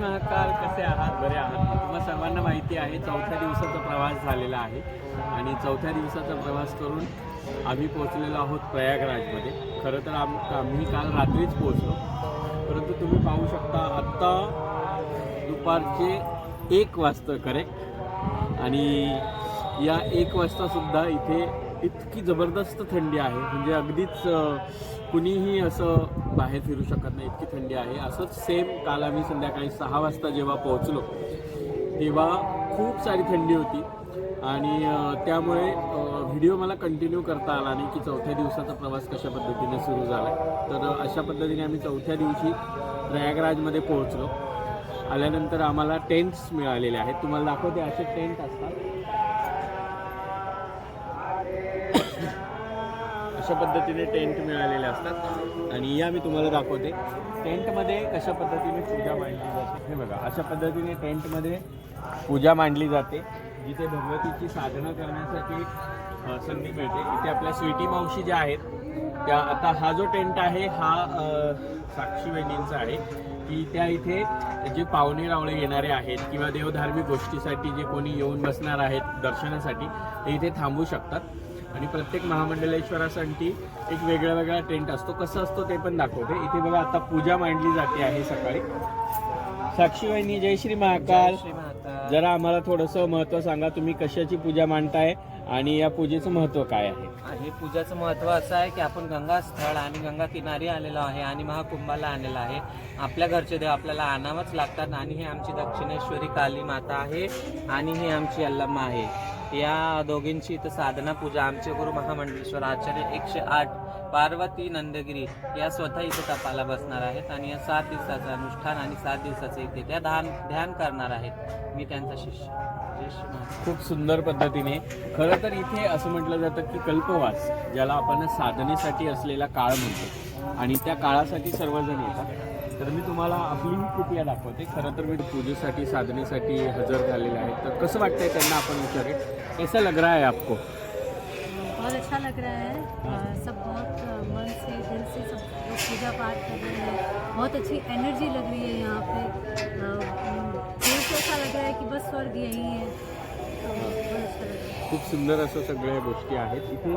महाकाल कसे आहात? बरे आहात. तुम्हाला सर्वांना माहिती आहे चौथ्या दिवसाचा प्रवास झालेला आहे. आणि चौथ्या दिवसाचा प्रवास करून आम्ही पोहोचलेलो आहोत प्रयागराजमध्ये. खरं तर आम आम्ही काल रात्रीच पोहोचलो. परंतु तुम्ही पाहू शकता आत्ता दुपारचे एक वाजता करेक्ट आणि या एक वाजतासुद्धा इथे इतकी जबरदस्त थंडी आहे. म्हणजे अगदीच कुणीही असं बाहेर फिरू शकत नाही इतकी थंडी आहे. असंच सेम काल आम्ही संध्याकाळी सहा वाजता जेव्हा पोहोचलो तेव्हा खूप सारी थंडी होती. आणि त्यामुळे व्हिडिओ मला कंटिन्यू करता आला नाही की चौथ्या दिवसाचा प्रवास कशा पद्धतीने सुरू झाला तर अशा पद्धतीने आम्ही चौथ्या दिवशी प्रयागराजमध्ये पोहोचलो. आल्यानंतर आम्हाला टेंट्स मिळालेले आहेत. तुम्हाला दाखवते असे टेंट असतात. अशा पद्धतीने टेंट मिळालेले असतात आणि या मी तुम्हाला दाखवते. टेंटमध्ये कशा पद्धतीने पूजा मांडली जाते? हे बघा अशा पद्धतीने टेंटमध्ये पूजा मांडली जाते. जिथे भगवतीची साधना करण्यासाठी संधी मिळते. इथे आपल्या स्वीटी मावशी ज्या आहेत त्या आता हा जो टेंट आहे हा साक्षी वहिनींचा आहे. की त्या इथे जे पाहुणे रावळे येणारे आहेत किंवा देवधार्मिक गोष्टीसाठी जे कोणी येऊन बसणार आहेत दर्शनासाठी ते इथे थांबू शकतात. आणि प्रत्येक महामंडलेश्वरासाठी एक वेगळा वेगळा टेंट असतो. कसं असतो ते पण दाखवते. इथे बघा आता पूजा मांडली जाते आहे सकाळी. साक्षी वहिनी जय श्री महाकाल. जरा आम्हाला थोडंसं महत्त्व सांगा तुम्ही कशाची पूजा मांडताय आणि या पूजेचं महत्त्व काय आहे? हे पूजाचं महत्त्व असं आहे की आपण गंगा स्थळ आणि गंगा किनारी आलेलो आहे आणि महाकुंभाला आलेलो आहे. आपल्या घरचे देव आपल्याला आणावंच लागतात आणि ही आमची दक्षिणेश्वरी काली माता आहे आणि ही आमची अल्लम्मा आहे. या दोघींची इथं साधना पूजा. आमचे गुरु महामंडलेश्वर आचार्य एकशे आठ पार्वती नंदगिरी या स्वतः इथे तपाला बसणार आहेत आणि या सात दिवसाचं अनुष्ठान आणि सात दिवसाचं इथे त्या ध्यान ध्यान करणार आहेत. मी त्यांचा शिष्य. खूप सुंदर पद्धतीने. खरं तर इथे असं म्हटलं जातं की कल्पवास ज्याला आपण साधनेसाठी असलेला काळ म्हणतो. आणि त्या काळासाठी सर्वजण येतात. तर मी तुम्हाला आपली ही कृपया दाखवते? खरं तर मी पूजेसाठी साधनेसाठी हजर झालेले आहेत तर कसं वाटतंय त्यांना आपण विचारेल कैसा लग रहा है आपको? बहुत अच्छा लग रहा है। अ, सब बहुत मन से दिल से सब लोग पूजा पाठ कर रहे हैं। बहुत अच्छी एनर्जी लग रही है यहाँ पे। दिल से ऐसा लग रहा है कि बस स्वर्ग यही है। खूप सुंदर असं सगळ्या गोष्टी आहेत. इथे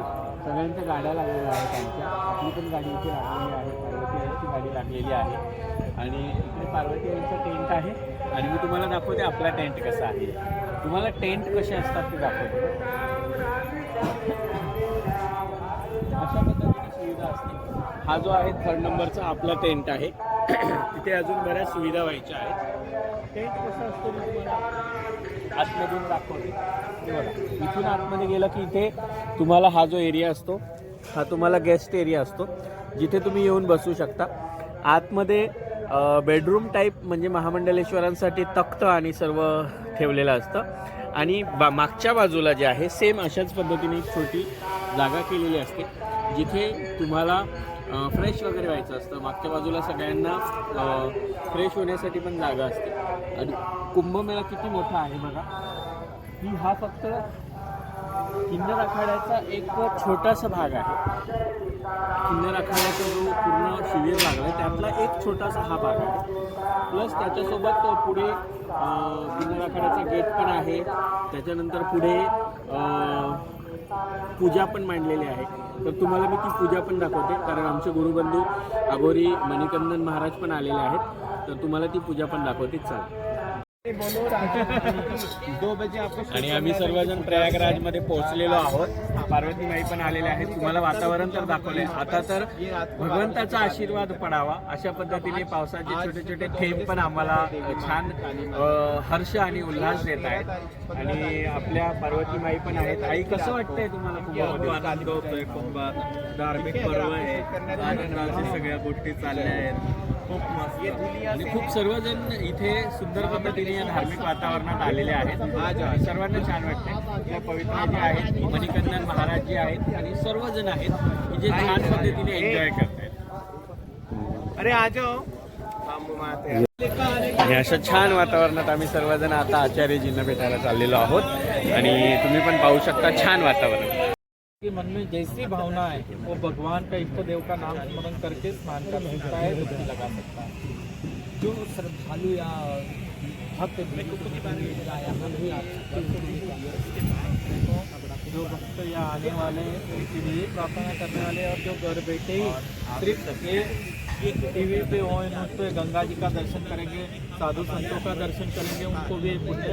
सगळ्यांच्या गाड्या लागलेल्या आहेत त्यांच्या. आपली पण गाडी इथे लागलेली आहे. पार्वती यांची गाडी लागलेली आहे. आणि इकडे पार्वती यांचा टेंट आहे. आणि मी तुम्हाला दाखवते आपला टेंट कसा आहे. तुम्हाला टेंट कसे असतात ते दाखवते. अशा पद्धतीची सुविधा असते. हा जो आहे थर्ड नंबरचा आपला टेंट आहे. तिथे अजून बऱ्याच सुविधा व्हायच्या आहेत. टेंट कसं असतो मी तुम्हाला आतमधून दाखवते. इथून आतमध्ये गेलं की इथे तुम्हाला हा जो एरिया असतो हा तुम्हाला गेस्ट एरिया असतो. जिथे तुम्ही येऊन बसू शकता. आतमध्ये बेडरूम टाईप म्हणजे महामंडलेश्वरांसाठी तख्त आणि सर्व ठेवलेलं असतं. आणि बा मागच्या बाजूला जे आहे सेम अशाच पद्धतीने एक छोटी जागा केलेली असते. जिथे तुम्हाला फ्रेश वगैरे व्हायचं असतं. मागच्या बाजूला सगळ्यांना फ्रेश होण्यासाठी पण जागा असते. आणि कुंभमेळा किती मोठा आहे बघा. की हा फक्त किन्नर आखाड्याचा एक छोटासा भाग आहे. किन्नर आखाड्याचा जो पूर्ण शिबिर लागला आहे त्यातला एक छोटासा हा भाग आहे. प्लस त्याच्यासोबत पुढे किन्नर आखाड्याचा गेट पण आहे. त्याच्यानंतर पुढे पूजा पण मांडलेली आहे. तर तुम्हाला मी ती पूजा पण दाखवते कारण आमचे गुरुबंधू अघोरी मणिकंदन महाराज पण आलेले आहेत. तर तुम्हाला ती पूजा पण दाखवते. चालेल. आणि आम्ही सर्वजण प्रयागराजमध्ये पोहोचलेलो आहोत. पार्वती माई पण आलेले आहेत. तुम्हाला वातावरण तर दाखवले आता तर भगवंताचा आशीर्वाद पडावा. अशा पद्धतीने पावसाचे छोटे छोटे थेंब पण आम्हाला छान हर्ष आणि उल्हास देत आहेत. आणि आपल्या पार्वती माई पण आहेत. आई कसं वाटतंय तुम्हाला कुंभात. धार्मिक पर्व आहे. सगळ्या गोष्टी चालल्या आहेत. खूप मस्त. आणि खूप सर्वजण इथे सुंदर पद्धतीने या धार्मिक वातावरणात आलेले आहेत. आणि सर्वांना छान वाटते आपल्या पवित्र जे आहेत मणिकंदन महाराज जे आहेत आणि सर्वजण आहेत की जे छान पद्धतीने एन्जॉय करतायत. अरे आ जाओ बांबू माते. आणि अशा छान वातावरणात आम्ही सर्वजण आता आचार्यजींना भेटायला चाललेलो आहोत. आणि तुम्ही पण पाहू शकता छान वातावरण. के मन में जैसी भावना है वो भगवान का इष्ट देव का नाम स्मरण करके स्नान कर सकता है डुबकी लगा सकता है। जो श्रद्धालु या जो भक्त या आने वाले तो लिए प्रार्थना करने वाले और जो घर बैठे ही टी वी पे हो न्यूज़ पे गंगा जी का दर्शन करेंगे साधु संतों का दर्शन करेंगे उनको भी पुण्य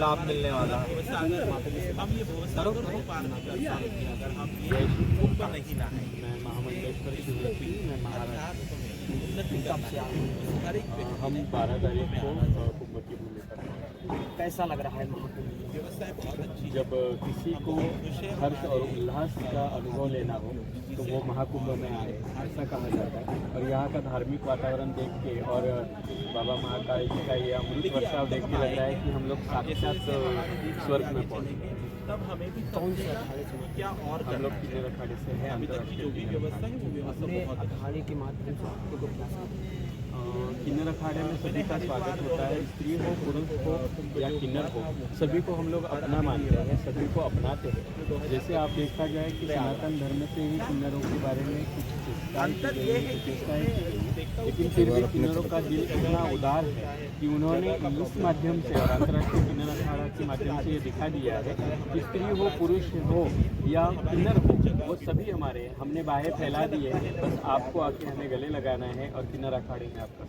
लाभ मिलने वाला है। हम बारह तारीख को कैसा लग रहा है महाकुंभ व्यवस्था बहुत अच्छी जब किसी को हर्ष और उल्लास का अनुभव लेना हो तो वो महाकुंभ में आए ऐसा कहा जाता है। और यहाँ का धार्मिक वातावरण देख के और बाबा महाकाल जी का ये अमृत वर्षा देख के लग रहा है कि हम लोग साक्षात स्वर्ग में पहुँचे। तब हमें भी कौन से अखाड़े से क्या और हम लोग किले अखाड़े से है? अभी तक की जो भी व्यवस्था है वो व्यवस्था बहुत अखाड़े के माध्यम से आप किन्नर अखाड़े में सभी का स्वागत होता है स्त्री हो, पुरुष हो या किन्नर हो, सभी को हम लोग अपना मानते हैं, सभी को अपनाते हैं जैसे आप देखा जाए कि सनातन धर्म से ही किन्नरों के बारे में कुछ। लेकिन फिर भी किन्नरों का दिल इतना उदार है कि उन्होंने इस माध्यम से और अंतर्राष्ट्रीय किन्नर अखाड़ा के माध्यम से ये दिखा दिया है कि स्त्री हो, पुरुष हो या किन्नर हो वो सभी हमारे हमने बाहर फैला दिए बस आपको आके हमें गले लगाना है और किनारा अखाड़े में आपका।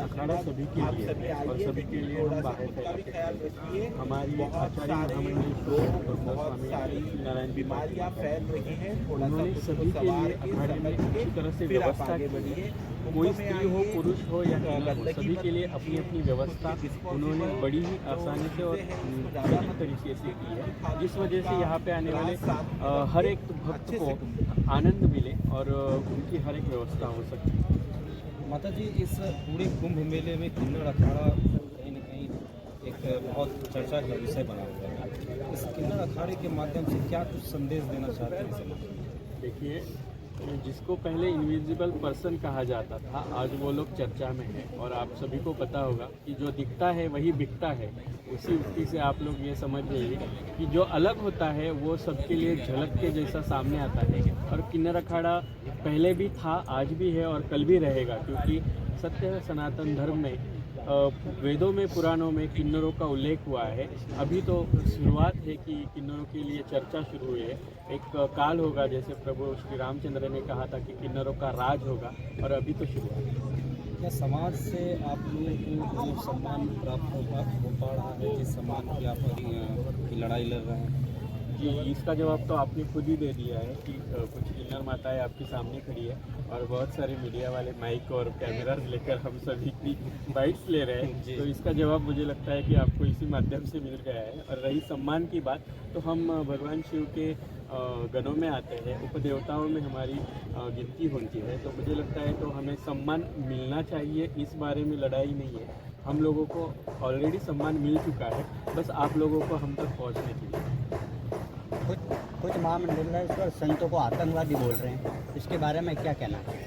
अखाड़ा सभी के लिए और सभी के लिए हम बाहर फैलाते हमारी आचार्य महामंडल नारायण बीमारियाँ फैल रही हैं। तो उन्होंने सभी के लिए अखाड़े में अच्छी तरह से व्यवस्था की है। कोई स्त्री हो पुरुष हो या सभी के लिए अपनी अपनी व्यवस्था उन्होंने बड़ी ही आसानी से और बेहतर तरीके से की है। जिस वजह से यहाँ पे आने वाले हर एक भक्त को आनंद मिले और उनकी हर एक व्यवस्था हो सके। माता जी इस पूरे कुंभ मेले में किन्नर अखाड़ा कहीं ना कहीं एक बहुत चर्चा का विषय बना हुआ है। इस किन्नर अखाड़े के माध्यम से क्या कुछ संदेश देना चाहते हैं? देखिए जिसको पहले इनविजिबल पर्सन कहा जाता था, आज वो लोग चर्चा में है। और आप सभी को पता होगा कि जो दिखता है, वही बिकता है। उसी उक्ति से आप लोग ये समझ जाइए कि जो अलग होता है, वो सबके लिए झलक के जैसा सामने आता है। और किन्नर अखाड़ा पहले भी था, आज भी है और कल भी रहेगा, क्योंकि सत्य सनातन धर्म में वेदों में, पुराणों में किन्नरों का उल्लेख हुआ है। अभी तो शुरुआत है कि किन्नरों के लिए चर्चा शुरू हुई है। एक काल होगा, जैसे प्रभु श्री रामचंद्र ने कहा था कि किन्नरों का राज होगा, और अभी तो शुरुआत है। क्या समाज से आप लोगों को जो सम्मान प्राप्त हो पा रहा है? जिस सम्मान की आप की लड़ाई लड़ रहे हैं? जी इसका जवाब तो आपने खुद ही दे दिया है कि कुछ किन्नर माताएँ आपके सामने खड़ी है और बहुत सारे मीडिया वाले माइक और कैमराज लेकर हम सभी की बाइट्स ले रहे हैं। तो इसका जवाब मुझे लगता है कि आपको इसी माध्यम से मिल गया है। और रही सम्मान की बात तो हम भगवान शिव के गणों में आते हैं उपदेवताओं में हमारी गिनती होती है। तो मुझे लगता है तो हमें सम्मान मिलना चाहिए इस बारे में लड़ाई नहीं है। हम लोगों को ऑलरेडी सम्मान मिल चुका है बस आप लोगों को हम तक पहुँचने के लिए। कुछ कुछ महामंडलेश्वर संतों को आतंकवादी बोल रहे हैं। इसके बारे में क्या कहना है?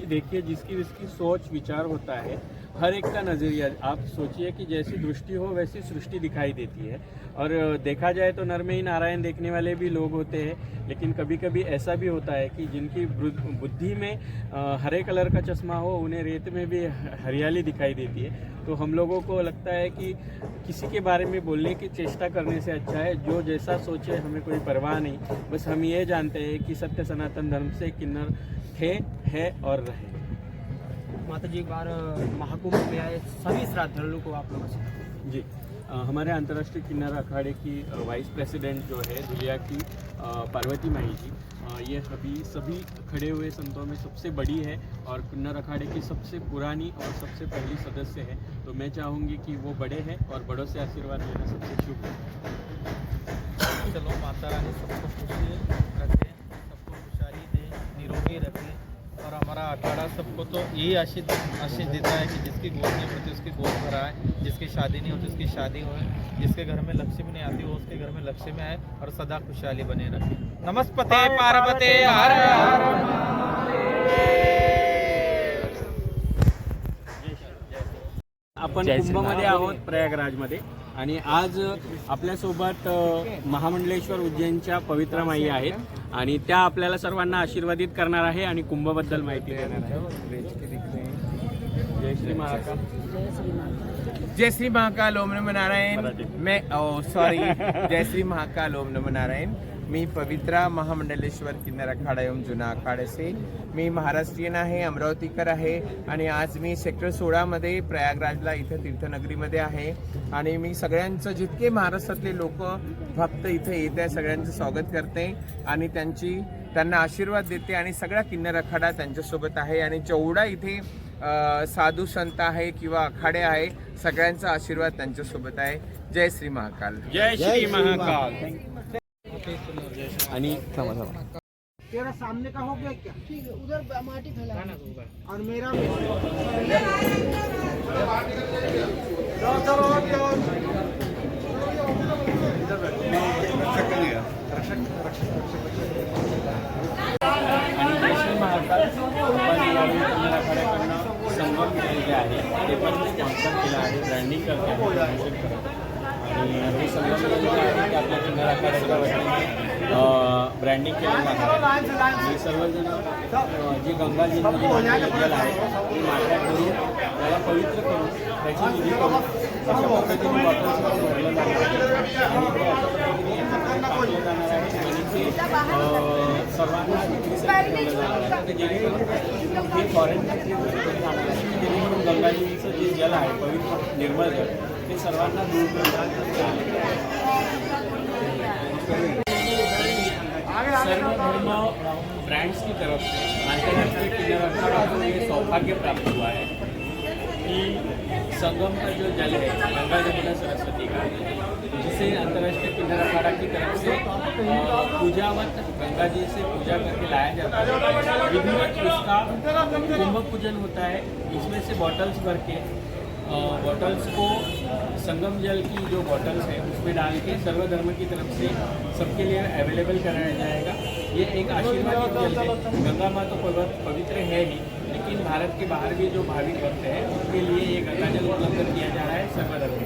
ये देखिए जिसकी जिसकी सोच विचार होता है हर एक का नज़रिया, आप सोचिए कि जैसी दृष्टि हो, वैसी सृष्टि दिखाई देती है। और देखा जाए तो नर में ही नारायण देखने वाले भी लोग होते हैं, लेकिन कभी कभी ऐसा भी होता है कि जिनकी बुद्धि में हरे कलर का चश्मा हो, उन्हें रेत में भी हरियाली दिखाई देती है। तो हम लोगों को लगता है कि किसी के बारे में बोलने की चेष्टा करने से अच्छा है, जो जैसा सोचे हमें कोई परवाह नहीं। बस हम ये जानते हैं कि सत्य सनातन धर्म से किन्नर थे, है और रहे। माता जी एक बार महाकुंभ में आए। सभी श्रद्धालुओं को आप लोग जी अ, हमारे अंतर्राष्ट्रीय किन्नर अखाड़े की वाइस प्रेसिडेंट जो है दुलिया की पार्वती माई जी अ, ये अभी सभी खड़े हुए संतों में सबसे बड़ी है और किन्नर अखाड़े की सबसे पुरानी और सबसे पहली सदस्य है। तो मैं चाहूँगी कि वो बड़े हैं और बड़ों से आशीर्वाद लेना सबसे शुभ है। चलो माता रानी सबको खुशी रखे हमारा अखाड़ा सबको तो यही आशीष आशीष देता है कि जिसकी गोद नहीं होती उसकी गोद भराए जिसकी शादी नहीं होती उसकी शादी हो जिसके घर में लक्ष्मी नहीं आती वो उसके घर में लक्ष्मी आए और सदा खुशहाली बने रहे। नमस्पते पार्वते हर हर आपण कुंभमध्ये आहोत प्रयागराजमध्ये आणि आज आपल्यासोबत महामंडलेश्वर उज्जैनच्या पवित्र माई आहेत. आणि त्या आपल्याला सर्वांना आशीर्वादित करणार आहे आणि कुंभबद्दल माहिती देणार आहे. जय श्री महाकाल. जय श्री महाकाल ओम नमः नारायण. मैं ओ सॉरी जय श्री महाकाल ओम नमः नारायण. मी पवित्रा महामंडलेश्वर किन्नर अखाडा एवं जुना अखाड्याचे मी महाराष्ट्रीयन आहे अमरावतीकर आहे आणि आज मी सेक्टर सोळामध्ये प्रयागराजला इथं तीर्थनगरीमध्ये आहे. आणि मी सगळ्यांचं जितके महाराष्ट्रातले लोक भक्त इथे येत आहे सगळ्यांचं स्वागत करते आणि त्यांची त्यांना आशीर्वाद देते आणि सगळा किन्नर अखाडा त्यांच्यासोबत आहे. आणि जेवढा इथे साधू संत आहे किंवा आखाडे आहे सगळ्यांचा आशीर्वाद त्यांच्यासोबत आहे. जय श्री महाकाल. जय श्री महाकाल. आणि थांबा थांबा. तेरा सामने का हो गया क्या? ठीक है उधर माटी फैला और मेरा दर्शन महाराज खड्या करणं संभव केलेले आहे. ते पण स्पॉन्सर केलं आहे ब्रँडिंग करतो आणि ब्रँडिंग केलं जाणार आहे. आणि सर्वजण जे गंगाजी आहे ती मांडल्या करून त्याला पवित्र करून त्याची विधी करून अशा पद्धतीने भरलं जाणार आहे. आणि ते सर्वांना विक्रीसाठी जाणार आहे जेणेकरून फॉरेन कंट्रीमध्ये जाणार आहे जेणेकरून गंगाजीचं जे जल आहे पवित्र निर्मळ जल ते सर्वांना दूर सर्व ब्रांड्स की तरफ़ से अंतर्राष्ट्रीय किन्नर अखाड़ा को ये सौभाग्य प्राप्त हुआ है कि संगम का जो जल है गंगा जमुना सरस्वती का जिसे अंतर्राष्ट्रीय किन्नर अखाड़ा की तरफ़ से पूजावत गंगा जी से पूजा करके लाया जाता है। विधिवत उसका कुंभ पूजन होता है इसमें से बॉटल्स भर के बॉटल्स को संगम जल की जो बॉटल्स हैं, उसमें डाल के सर्वधर्म की तरफ़ से सबके लिए अवेलेबल कराया जाएगा। ये एक आशीर्वाद गंगा माँ तो पवित्र है ही, लेकिन भारत के बाहर भी जो भाविक भक्त हैं, उनके लिए ये गंगा जल उपलब्ध किया जा रहा है सर्व धर्म